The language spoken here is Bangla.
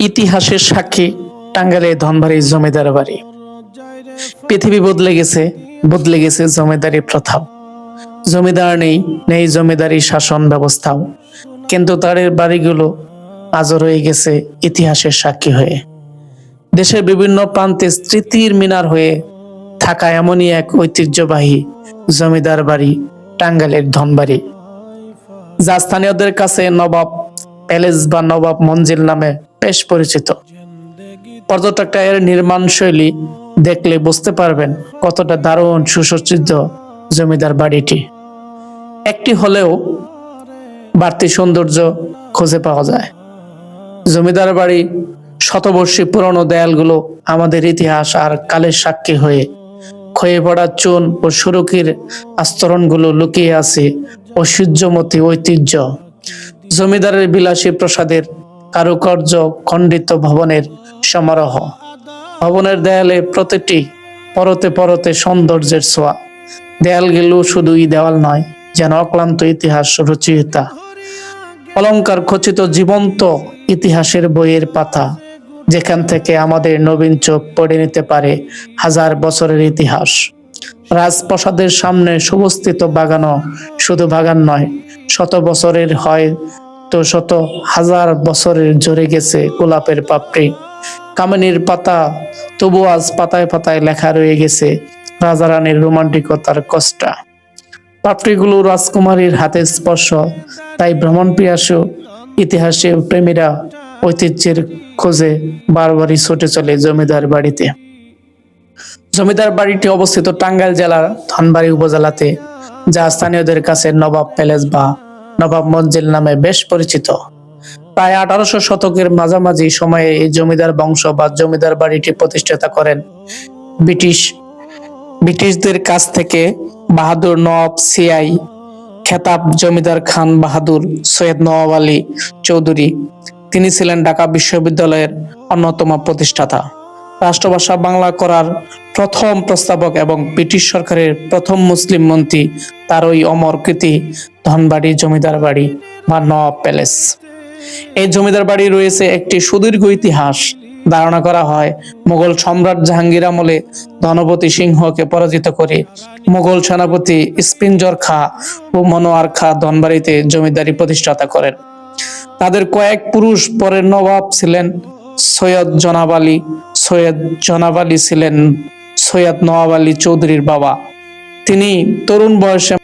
ইতিহাসের সাক্ষী টাঙ্গাইলে ধনবাড়ি জমিদার বাড়ি। পৃথিবী বদলে গেছে বদলে গেছে জমিদারি প্রথাও। জমিদার নেই নেই জমিদারি শাসন ব্যবস্থাও। কিন্তু তাদের বাড়িগুলো আজও রয়ে গেছে ইতিহাসের সাক্ষী হয়ে। দেশের বিভিন্ন প্রান্তে স্মৃতির মিনার হয়ে থাকা এমনই এক ঐতিহ্যবাহী জমিদার বাড়ি টাঙ্গালের ধনবাড়ি। যা স্থানীয়দের কাছে নবাব প্যালেস বা নবাব মঞ্জিল নামে বেশ পরিচিত। পর্যটকরা এর নির্মাণ শৈলী দেখলে বুঝতে পারবেন কতটা দারুণ সুসজ্জিত জমিদার বাড়িটি। একটি হলেও বাড়তি সৌন্দর্য খুঁজে পাওয়া যায়। জমিদার বাড়ি শতবর্ষী পুরনো দেয়ালগুলো আমাদের ইতিহাস আর কালের সাক্ষী হয়ে ক্ষয়ে পড়া চুন ও সুরকির আস্তরণগুলো লুকিয়ে আছে ঐশ্বর্যমতী ঐতিহ্য। জমিদারের বিলাসী প্রসাদের কারুকার্য খণ্ডিত ভবনের সমারোহ। ভবনের দেয়ালে প্রতিটি পরতে পরতে সৌন্দর্যের ছোঁয়া। দেয়ালগুলো শুধুই দেওয়াল নয়, যেন অক্লান্ত ইতিহাস রচয়িতা অলংকার খচিত জীবন্ত ইতিহাসের বইয়ের পাতা, যেখান থেকে আমাদের নবীন চোখ পড়ে নিতে পারে হাজার বছরের ইতিহাস। রাজপ্রাসাদের সামনে সুবস্থিত বাগানও শুধু বাগান নয়, শত বছরের হয় তো শত হাজার বছরের জড়ে গেছে গোলাপের পাপড়ি। কামিনীর পাতা তবু আজ পাতায় পাতায় লেখা রয়ে গেছে রাজা রাজারানীর রোমান্টিকতার কষ্টা। পাপড়িগুলো রাজকুমারীর হাতে স্পর্শ, তাই ভ্রমণ পিয়াসু ইতিহাসে প্রেমীরা ঐতিহ্যের খোঁজে বারবারই ছুটে চলে জমিদার বাড়িতে। জমিদার বাড়িটি অবস্থিত টাঙ্গাইল জেলার ধনবাড়ি উপজেলাতে, যা স্থানীয়দের কাছে নবাব প্যালেস বা নবাব মঞ্জিল নামে বেশ পরিচিত। প্রায় আঠারোশো শতকের মাঝামাঝি সময়ে এই জমিদার বংশ বা জমিদার বাড়িটি প্রতিষ্ঠাতা করেন। ব্রিটিশ, ব্রিটিশদের কাছ থেকে বাহাদুর নওয়াব সিআই, খেতাব জমিদার খান বাহাদুর সৈয়দ নওয়াব আলী চৌধুরী। তিনি ছিলেন ঢাকা বিশ্ববিদ্যালয়ের অন্যতম প্রতিষ্ঠাতা। রাষ্ট্রভাষা বাংলা করার প্রথম প্রস্তাবক এবং ব্রিটিশ সরকারের প্রথম মুসলিম মন্ত্রী তার ওই অমর কৃতি ধনবাড়ি জমিদার বাড়ি বা নওয়াব প্যালেস। এই জমিদার বাড়ি রয়েছে একটি সুদীর্ঘ ইতিহাস। ধারণা করা হয় মুঘল সম্রাট জাহাঙ্গীর আমলে ধনপতি সিংহকে পরাজিত করে মুঘল সেনাপতি স্পিনজর খা ও মনোয়ার খা ধনবাড়িতে জমিদারি প্রতিষ্ঠাতা করেন। তাদের কয়েক পুরুষ পরের নবাব ছিলেন সৈয়দ জনাব আলী। সৈয়দ জনাব আলী ছিলেন সৈয়দ নওয়াব আলী চৌধুরীর বাবা। তিনি তরুণ বয়সে